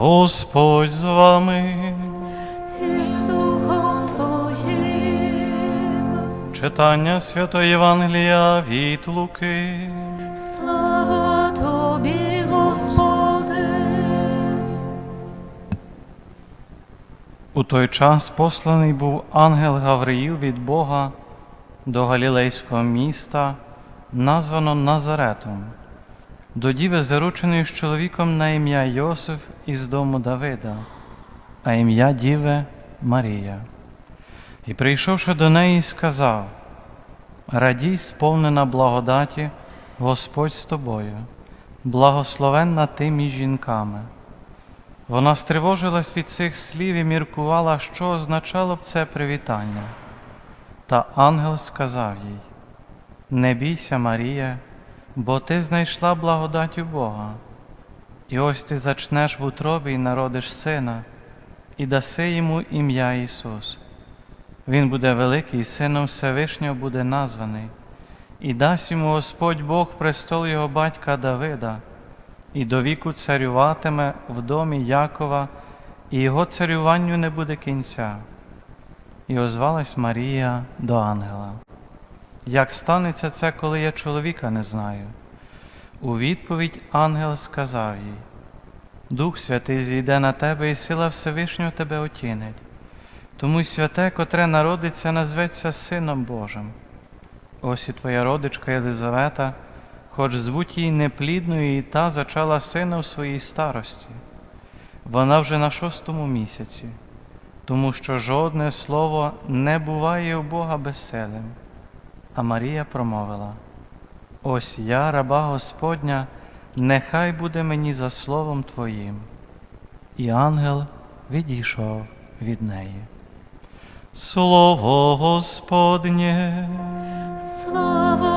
Господь з вами. і з Духом Твоїм. Читання Святої Євангелія від Луки. Слава Тобі, Господи. У той час посланий був ангел Гавриїл від Бога до галілейського міста, названо Назаретом, до діви, зарученої з чоловіком на ім'я Йосиф із дому Давида, а ім'я діви Марія. І прийшовши до неї, сказав: Радій, сповнена благодаті, Господь з тобою, благословенна ти між жінками. Вона стривожилась від цих слів і міркувала, що означало б це привітання. Та ангел сказав їй: Не бійся, Марія, бо ти знайшла благодать у Бога. І ось ти зачнеш в утробі і народиш сина, і даси йому ім'я Ісус. Він буде великий, сином Всевишнього буде названий, і дасть йому Господь Бог престол його батька Давида і до віку царюватиме в домі Якова, і його царюванню не буде кінця. І озвалась Марія до ангела. Як станеться це, коли я чоловіка не знаю? У відповідь ангел сказав їй: Дух Святий зійде на тебе, і сила Всевишнього тебе отінить. Тому й святе, котре народиться, назветься Сином Божим. Ось і твоя родичка Єлизавета, хоч звуть її неплідною, і та зачала сина в своїй старості. Вона вже на шостому місяці, тому що жодне слово не буває у Бога безселим. А Марія промовила: Ось я, раба Господня, нехай буде мені за словом Твоїм. І ангел відійшов від неї. Слово Господнє. Слава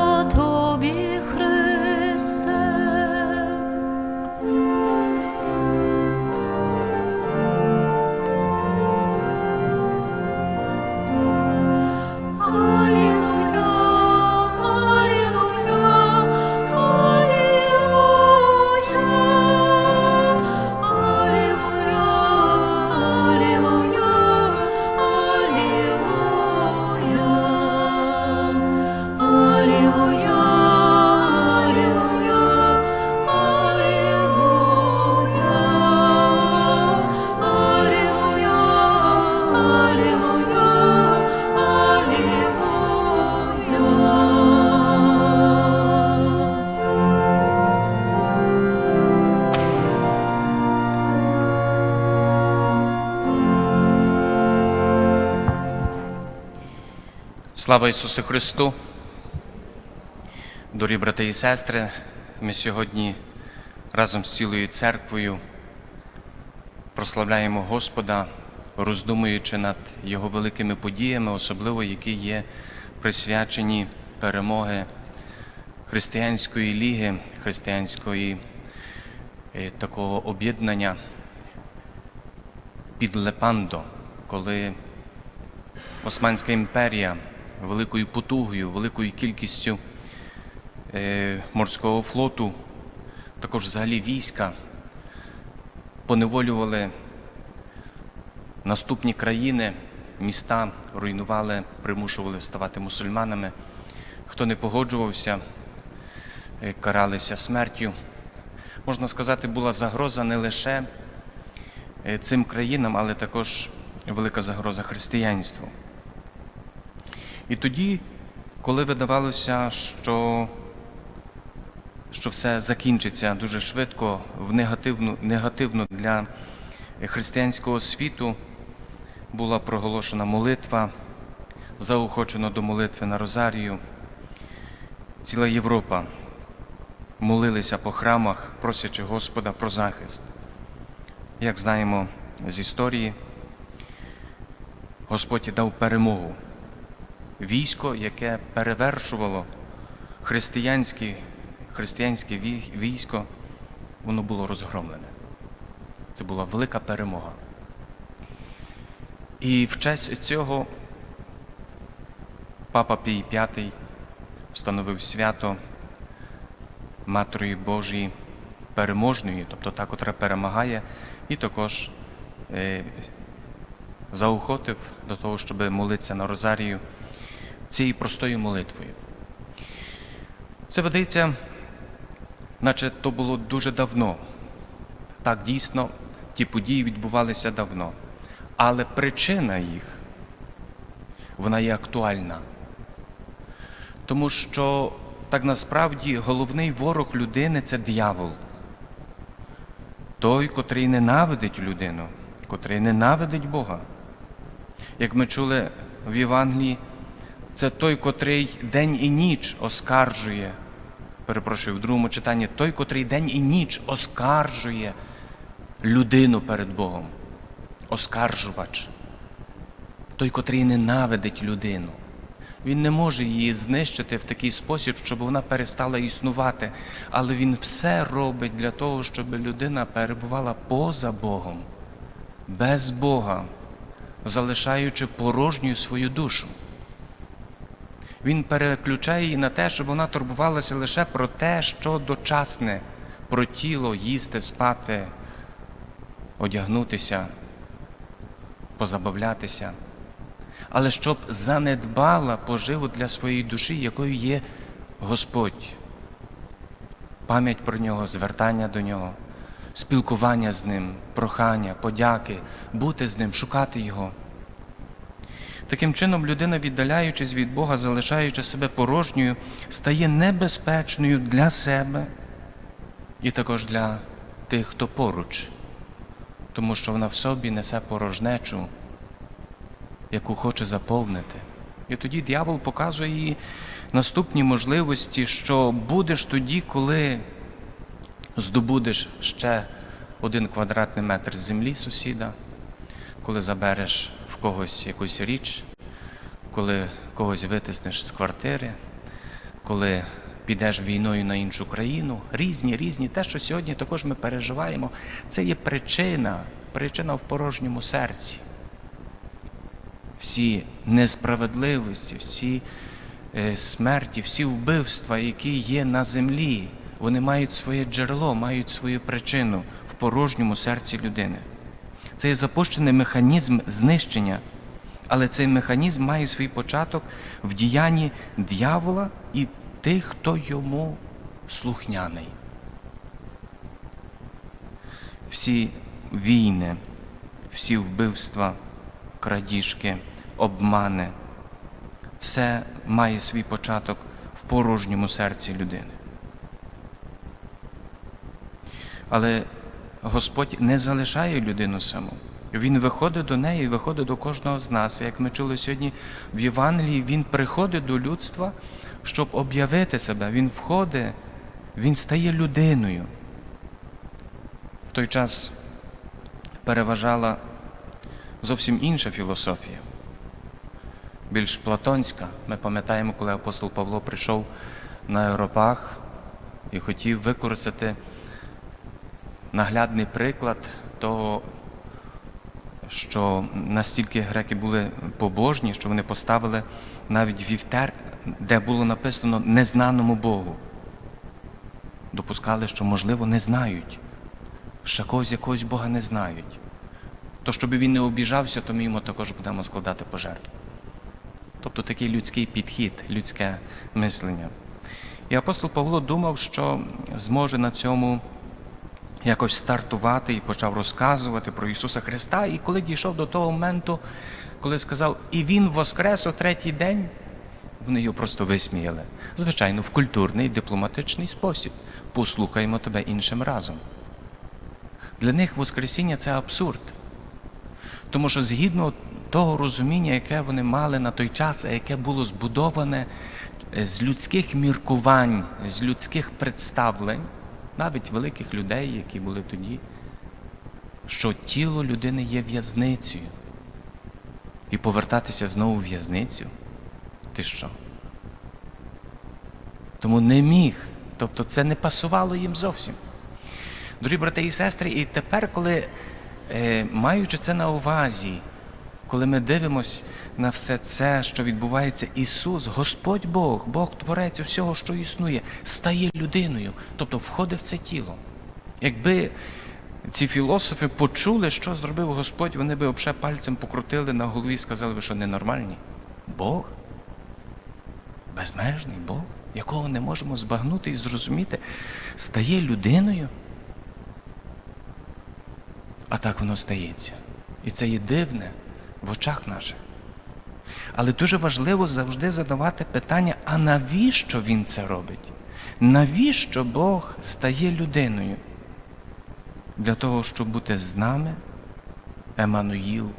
Слава Ісусу Христу! Дорогі брати і сестри, ми сьогодні разом з цілою церквою прославляємо Господа, роздумуючи над Його великими подіями, особливо які є присвячені перемоги християнської ліги, християнської е, такого об'єднання під Лепандо, коли Османська імперія великою потугою, великою кількістю е, морського флоту, також взагалі війська, поневолювали наступні країни, міста, руйнували, примушували ставати мусульманами. Хто не погоджувався, е, каралися смертю. Можна сказати, була загроза не лише е, цим країнам, але також велика загроза християнству. І тоді, коли видавалося, що, що все закінчиться дуже швидко, в негативну, негативно для християнського світу, була проголошена молитва, заохочено до молитви на Розарію. Ціла Європа молилися по храмах, просячи Господа про захист. Як знаємо з історії, Господь дав перемогу. Військо, яке перевершувало християнське, християнське військо, воно було розгромлене. Це була велика перемога. І в честь цього Папа Пій V встановив свято Матері Божій переможною, тобто та, котра перемагає, і також е, заохотив до того, щоб молитися на Розарію цією простою молитвою. Це ведеться, наче то було дуже давно. Так, дійсно, ті події відбувалися давно. Але причина їх, вона є актуальна. Тому що так насправді головний ворог людини це диявол. Той, котрий ненавидить людину, котрий ненавидить Бога. Як ми чули в Євангелії, це той, котрий день і ніч оскаржує, перепрошую, в другому читанні, той, котрий день і ніч оскаржує людину перед Богом. Оскаржувач. Той, котрий ненавидить людину. Він не може її знищити в такий спосіб, щоб вона перестала існувати. Але він все робить для того, щоб людина перебувала поза Богом, без Бога, залишаючи порожньою свою душу. Він переключає її на те, щоб вона турбувалася лише про те, що дочасне, про тіло, їсти, спати, одягнутися, позабавлятися. Але щоб занедбала поживу для своєї душі, якою є Господь. Пам'ять про нього, звертання до нього, спілкування з ним, прохання, подяки, бути з ним, шукати його. Таким чином, людина, віддаляючись від Бога, залишаючи себе порожньою, стає небезпечною для себе і також для тих, хто поруч, тому що вона в собі несе порожнечу, яку хоче заповнити. І тоді дьявол показує їй наступні можливості, що будеш тоді, коли здобудеш ще один квадратний метр землі сусіда, коли забереш когось якусь річ, коли когось витиснеш з квартири, коли підеш війною на іншу країну, різні, різні. Те, що сьогодні також ми переживаємо, це є причина, причина в порожньому серці. Всі несправедливості, всі е, смерті, всі вбивства, які є на землі, вони мають своє джерело, мають свою причину в порожньому серці людини. Це є запущений механізм знищення, але цей механізм має свій початок в діянні дьявола і тих, хто йому слухняний. Всі війни, всі вбивства, крадіжки, обмани, все має свій початок в порожньому серці людини. Але Господь не залишає людину саму. Він виходить до неї, виходить до кожного з нас. Як ми чули сьогодні в Євангелії, Він приходить до людства, щоб об'явити себе. Він входить, він стає людиною. В той час переважала зовсім інша філософія, більш платонська. Ми пам'ятаємо, коли апостол Павло прийшов на Аеропаг і хотів використати наглядний приклад того, що настільки греки були побожні, що вони поставили навіть вівтер, де було написано незнаному Богу. Допускали, що, можливо, не знають, що когось якогось Бога не знають. То, щоб він не обіжався, то ми йому також будемо складати пожертву. Тобто такий людський підхід, людське мислення. І апостол Павло думав, що зможе на цьому якось стартувати і почав розказувати про Ісуса Христа. І коли дійшов до того моменту, коли сказав, і Він воскрес у третій день, вони його просто висміяли. Звичайно, в культурний дипломатичний спосіб. Послухаємо тебе іншим разом. Для них Воскресіння це абсурд. Тому що згідно того розуміння, яке вони мали на той час, а яке було збудоване з людських міркувань, з людських представлень, навіть великих людей, які були тоді, що тіло людини є в'язницею. І повертатися знову в в'язницю. Ти що? Тому не міг. Тобто це не пасувало їм зовсім. Дорогі брати і сестри, і тепер, коли, е, маючи це на увазі, коли ми дивимося на все це, що відбувається, Ісус, Господь Бог, Бог Творець усього, що існує, стає людиною, тобто входить в це тіло. Якби ці філософи почули, що зробив Господь, вони би взагалі пальцем покрутили на голові і сказали би, що ненормальні. Бог, безмежний Бог, якого не можемо збагнути і зрозуміти, стає людиною. А так воно стається. І це є дивне в очах наших. Але дуже важливо завжди задавати питання, а навіщо він це робить? Навіщо Бог стає людиною? Для того, щоб бути з нами, Еммануїл,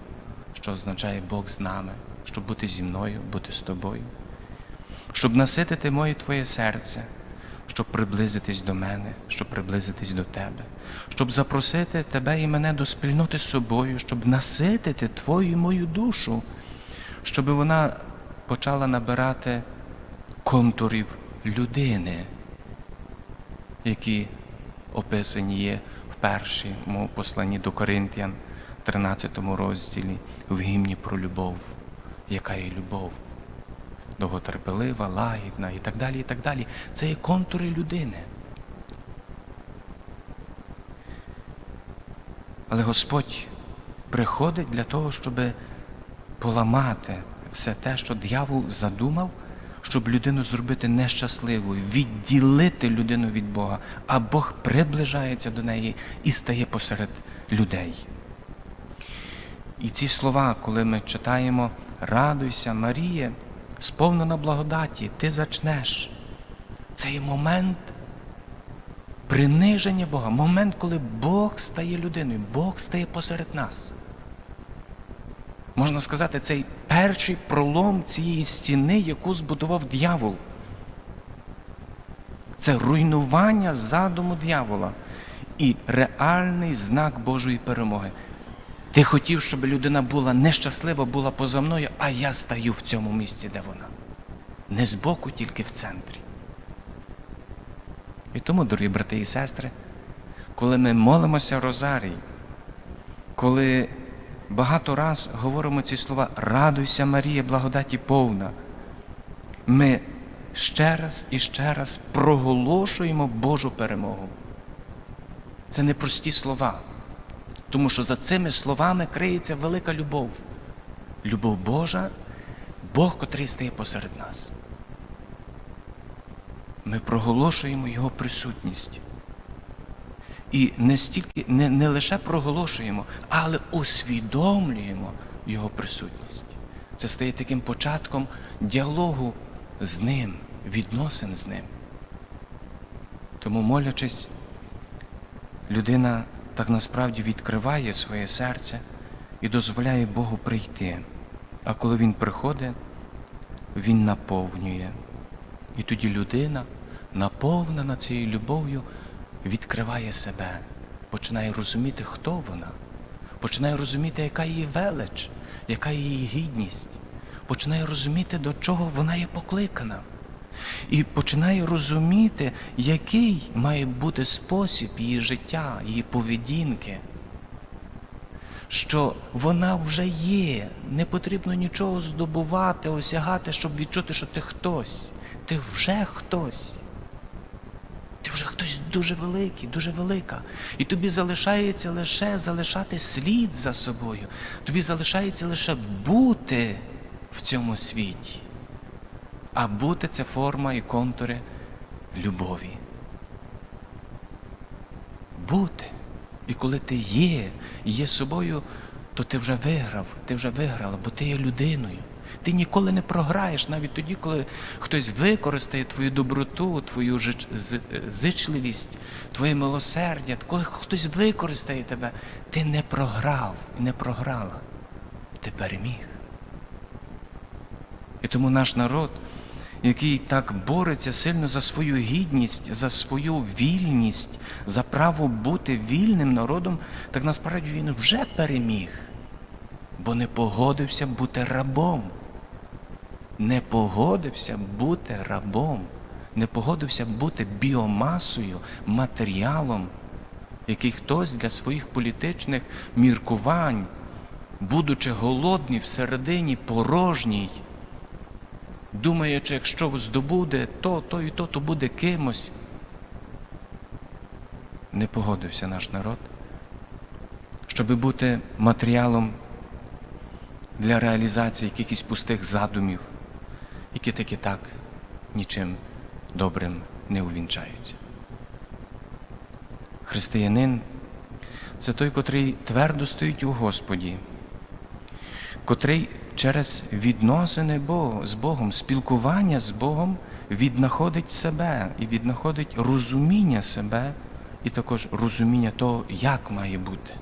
що означає Бог з нами, щоб бути зі мною, бути з тобою, щоб наситити моє твоє серце, щоб приблизитись до мене, щоб приблизитись до тебе, щоб запросити тебе і мене до спільноти з собою, щоб наситити твою мою душу, щоб вона почала набирати контурів людини, які описані є в першому посланні до Коринтян, 13 розділі, в гімні про любов, яка є любов, довготерпелива, лагідна і так далі. і так далі. Це є контури людини. Але Господь приходить для того, щоб поламати все те, що дьявол задумав, щоб людину зробити нещасливою, відділити людину від Бога, а Бог приближається до неї і стає посеред людей. І ці слова, коли ми читаємо Радуйся, Маріє, сповнена благодаті, ти зачнеш. Це є момент приниження Бога, момент, коли Бог стає людиною, Бог стає посеред нас. Можна сказати, цей перший пролом цієї стіни, яку збудував дьявол. Це руйнування задуму дьявола і реальний знак Божої перемоги. Ти хотів, щоб людина була нещаслива, була поза мною, а я стаю в цьому місці, де вона. Не збоку, тільки в центрі. І тому, дорогі брати і сестри, коли ми молимося Розарій, коли багато раз говоримо ці слова Радуйся, Марія, благодаті повна, ми ще раз і ще раз проголошуємо Божу перемогу. Це не прості слова, тому що за цими словами криється велика любов. Любов Божа, Бог, котрий стає посеред нас. Ми проголошуємо Його присутність. І не, стільки, не, не лише проголошуємо, але усвідомлюємо Його присутність. Це стає таким початком діалогу з Ним, відносин з Ним. Тому, молячись, людина так насправді відкриває своє серце і дозволяє Богу прийти. А коли Він приходить, Він наповнює. І тоді людина, наповнена цією любов'ю, відкриває себе, починає розуміти, хто вона, починає розуміти, яка її велич, яка її гідність, починає розуміти, до чого вона є покликана. І починає розуміти, який має бути спосіб її життя, її поведінки. Що вона вже є, не потрібно нічого здобувати, осягати, щоб відчути, що ти хтось. Ти вже хтось. Ти вже хтось дуже великий, дуже велика. І тобі залишається лише залишати слід за собою. Тобі залишається лише бути в цьому світі. А бути це форма і контури любові. Бути. І коли ти є, і є собою, то ти вже виграв, ти вже виграла, бо ти є людиною. Ти ніколи не програєш, навіть тоді, коли хтось використає твою доброту, твою зичливість, твоє милосердя, коли хтось використає тебе, ти не програв і не програла. Ти переміг. І тому наш народ, який так бореться сильно за свою гідність, за свою вільність, за право бути вільним народом, так насправді він вже переміг, бо не погодився бути рабом. Не погодився бути рабом, не погодився бути біомасою, матеріалом, який хтось для своїх політичних міркувань, будучи голодний всередині порожній, думаючи, якщо здобуде то, то і то, то буде кимось. не погодився наш народ, щоб бути матеріалом для реалізації якихось пустих задумів, які таки так нічим добрим не увінчаються. Християнин це той, котрий твердо стоїть у Господі, котрий через відносини Бога, з Богом, спілкування з Богом віднаходить себе і віднаходить розуміння себе, і також розуміння того, як має бути.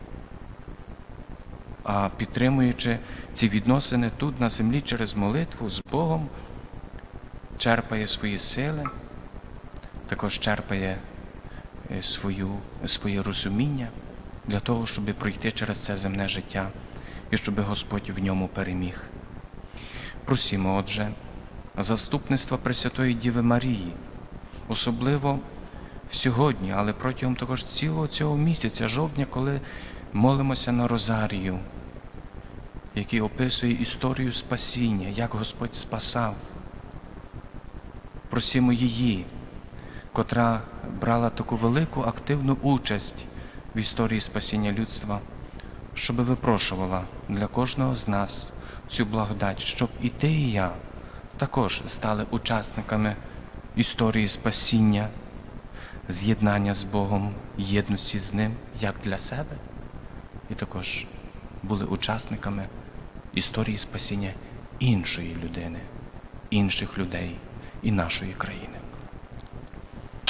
А підтримуючи ці відносини тут на землі через молитву з Богом, черпає свої сили, також черпає е, свою, своє розуміння для того, щоб пройти через це земне життя і щоб Господь в ньому переміг. Просімо, отже, заступництва Пресвятої Діви Марії, особливо сьогодні, але протягом також цілого цього місяця, жовтня, коли молимося на Розарію, який описує історію спасіння, як Господь спасав. Просімо її, котра брала таку велику активну участь в історії спасіння людства, щоб випрошувала для кожного з нас цю благодать, щоб і ти, і я також стали учасниками історії спасіння, з'єднання з Богом, єдності з Ним як для себе, і також були учасниками історії спасіння іншої людини, інших людей і нашої країни.